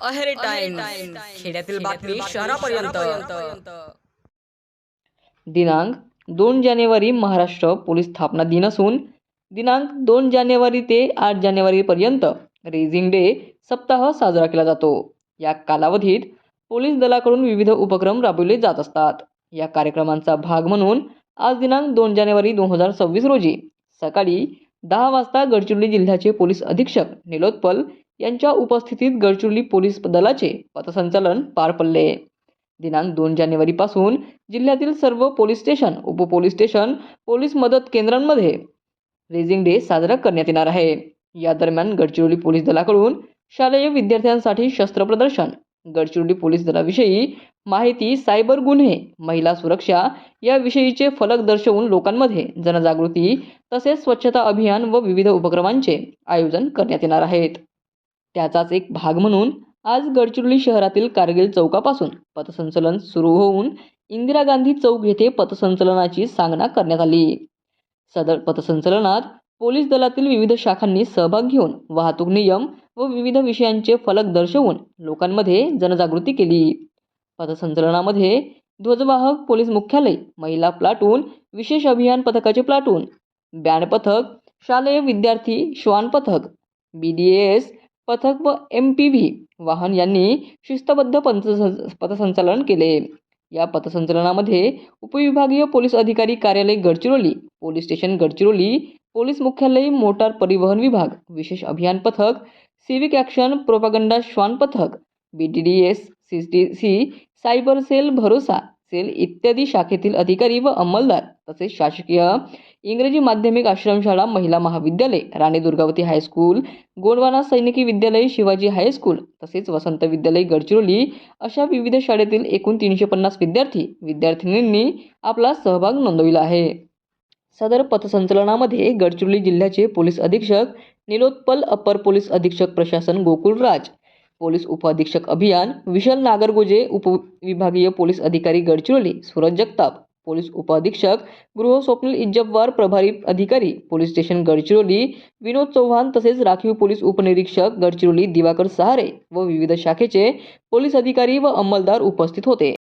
अहेर टाइम खेड्यातील बातमी शहरापर्यंत. दिनांक दोन जानेवारी महाराष्ट्र पोलीस स्थापना दिन असून दिनांक दोन जानेवारी ते आठ जानेवारीपर्यंत रेझिंग डे सप्ताह साजरा केला जातो. या कालावधीत पोलीस दलाकडून विविध उपक्रम राबवले जात असतात. या कार्यक्रमांचा भाग म्हणून आज दिनांक दोन जानेवारी दोन हजार सव्वीस रोजी सकाळी दहा वाजता गडचिरोली जिल्ह्याचे पोलीस अधीक्षक निलोत्पल यांच्या उपस्थितीत गडचिरोली पोलीस दलाचे पथसंचलन पार पडले. दिनांक दोन जानेवारीपासून जिल्ह्यातील सर्व पोलीस स्टेशन उप पोलीस स्टेशन पोलीस मदत केंद्रांमध्ये रेझिंग डे साजरा करण्यात येणार आहे. या दरम्यान गडचिरोली पोलीस दलाकडून शालेय विद्यार्थ्यांसाठी शस्त्र प्रदर्शन गडचिरोली पोलीस दलाविषयी माहिती सायबर गुन्हे महिला सुरक्षा याविषयीचे फलक दर्शवून लोकांमध्ये जनजागृती तसेच स्वच्छता अभियान व विविध उपक्रमांचे आयोजन करण्यात येणार आहेत. त्याचाच एक भाग म्हणून आज गडचिरोली शहरातील कारगिल चौकापासून पथसंचलन सुरू होऊन इंदिरा गांधी चौक येथे पथसंचलनाची सांगना करण्यात आली. सदर पथसंचलनात पोलीस दलातील विविध शाखांनी सहभाग घेऊन वाहतूक नियम व विविध विषयांचे फलक दर्शवून लोकांमध्ये जनजागृती केली. पथसंचलनामध्ये ध्वजवाहक पोलीस मुख्यालय महिला प्लाटून विशेष अभियान पथकाचे प्लाटून बँड पथक शालेय विद्यार्थी श्वान पथक बी डी एस पथक व एम पी व्ही वाहन यांनी शिस्तबद्ध पंच पथसंचलन केले. या पथसंचलनामध्ये उपविभागीय पोलीस अधिकारी कार्यालय Gadchiroli police station Gadchiroli police मुख्यालय मोटार परिवहन विभाग विशेष अभियान पथक सिविक ॲक्शन प्रोपागंडा श्वान पथक B D D S C T C cyber cell भरोसा सेल इत्यादी शाखेतील अधिकारी व अंमलदार तसेच शासकीय इंग्रजी माध्यमिक आश्रमशाळा महिला महाविद्यालय राणी दुर्गावती हायस्कूल गोंडवाना सैनिकी विद्यालय शिवाजी हायस्कूल तसेच वसंत विद्यालय गडचिरोली अशा विविध शाळेतील एकूण तीनशे पन्नास विद्यार्थी विद्यार्थिनींनी आपला सहभाग नोंदविला आहे. सदर पथसंचलनामध्ये गडचिरोली जिल्ह्याचे पोलीस अधीक्षक निलोत्पल अप्पर पोलीस अधीक्षक प्रशासन गोकुळराज पोलीस उपअधीक्षक अभियान विशाल नागरगोजे उपविभागीय पोलीस अधिकारी गडचिरोली सूरज जगताप पोलीस उपअधीक्षक गृह स्वप्नील इज्जबवार प्रभारी अधिकारी पोलीस स्टेशन गडचिरोली विनोद चव्हाण तसेच राखीव पोलीस उपनिरीक्षक गडचिरोली दिवाकर सहारे व विविध शाखेचे पोलीस अधिकारी व अंमलदार उपस्थित होते.